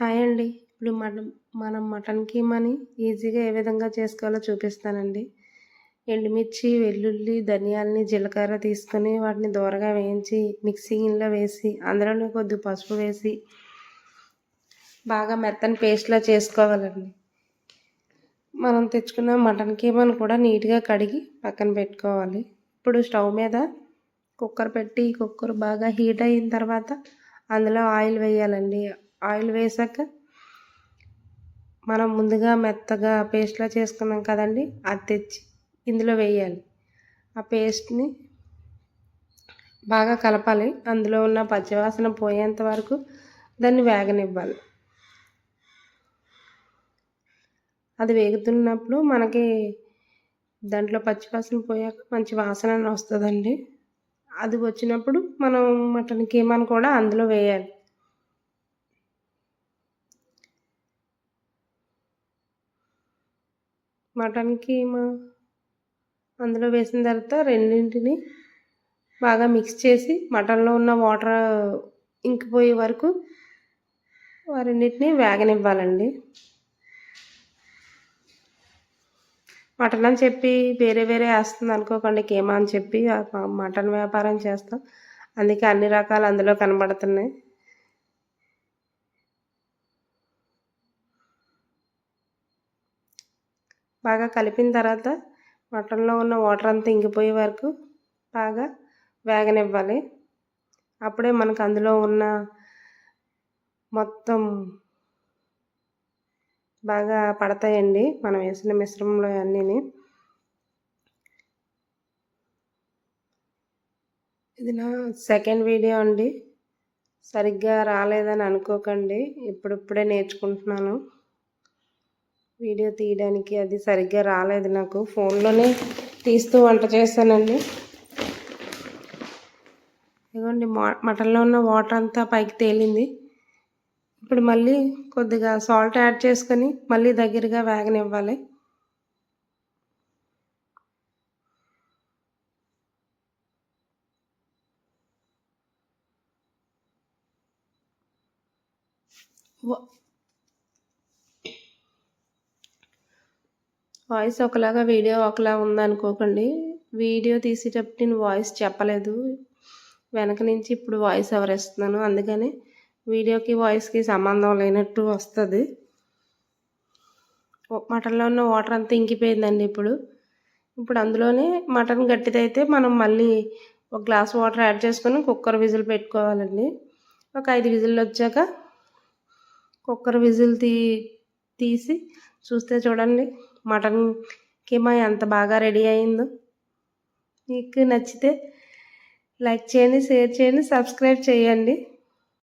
Hi అండి. ఇప్పుడు మనం మనం మటన్ కీమాని ఈజీగా ఏ విధంగా చేసుకోవాలో చూపిస్తానండి. ఎండుమిర్చి వెల్లుల్లి ధనియాలని జీలకర్ర తీసుకొని వాటిని దూరగా వేయించి మిక్సీలో వేసి అందులోనే కొద్ది పసుపు వేసి బాగా మెత్తని పేస్ట్లా చేసుకోవాలండి. మనం తెచ్చుకున్న మటన్ కీమాను కూడా నీట్గా కడిగి పక్కన పెట్టుకోవాలి. ఇప్పుడు స్టవ్ మీద కుక్కర్ పెట్టి కుక్కర్ బాగా హీట్ అయిన తర్వాత అందులో ఆయిల్ వేయాలండి. ఆయిల్ వేసాక మనం ముందుగా మెత్తగా పేస్ట్లా చేసుకున్నాం కదండి అది తెచ్చి ఇందులో వేయాలి. ఆ పేస్ట్ని బాగా కలపాలి. అందులో ఉన్న పచ్చివాసన పోయేంత వరకు దాన్ని వేగనివ్వాలి. అది వేగుతున్నప్పుడు మనకి దాంట్లో పచ్చివాసన పోయాక మంచి వాసన వస్తుందండి. అది వచ్చినప్పుడు మనం మటన్ కీమాను కూడా అందులో వేయాలి. మటన్ కీమా అందులో వేసిన తర్వాత రెండింటిని బాగా మిక్స్ చేసి మటన్లో ఉన్న వాటర్ ఇంకిపోయే వరకు రెండింటిని వేగనివ్వాలండి. మటన్ అని చెప్పి వేరే వేరే వేస్తుంది అనుకోకండి కేమా అని చెప్పి మటన్ వ్యాపారం చేస్తాం. అందుకే అన్ని రకాలు అందులో కనబడుతున్నాయి. బాగా కలిపిన తర్వాత మటన్లో ఉన్న వాటర్ అంతా ఇంకిపోయే వరకు బాగా వేగనివ్వాలి. అప్పుడే మనకు అందులో ఉన్న మొత్తం బాగా పడతాయండి మనం వేసిన మిశ్రమంలో అన్నీని. ఇది నా సెకండ్ వీడియో అండి. సరిగ్గా రాలేదని అనుకోకండి. ఇప్పుడిప్పుడే నేర్చుకుంటున్నాను. వీడియో తీయడానికి అది సరిగ్గా రాలేదు. నాకు ఫోన్లోనే తీస్తూ వంట చేస్తానండి ఇదిగోండి మటన్లో ఉన్న వాటర్ అంతా పైకి తేలింది. ఇప్పుడు మళ్ళీ కొద్దిగా సాల్ట్ యాడ్ చేసుకొని మళ్ళీ దగ్గరగా వేగనివ్వాలి. వాయిస్ ఒకలాగా వీడియో ఒకలా ఉందనుకోకండి. వీడియో తీసేటప్పుడు నేను వాయిస్ చెప్పలేదు. వెనక నుంచి ఇప్పుడు వాయిస్ ఎవరిస్తున్నాను అందుకని వీడియోకి వాయిస్కి సంబంధం లేనట్టు వస్తుంది. మటన్లో ఉన్న వాటర్ అంతా ఇంకిపోయిందండి ఇప్పుడు. ఇప్పుడు అందులోనే మటన్ గట్టిదైతే మనం మళ్ళీ ఒక గ్లాస్ వాటర్ యాడ్ చేసుకొని కుక్కర్ విజిల్ పెట్టుకోవాలండి. ఒక ఐదు విజిల్ వచ్చాక కుక్కర్ విజిల్ తీ తీసి చూస్తే చూడండి మటన్ కీమా ఎంత బాగా రెడీ అయిందో. మీకు నచ్చితే లైక్ చేయండి షేర్ చేయండి సబ్స్క్రైబ్ చేయండి.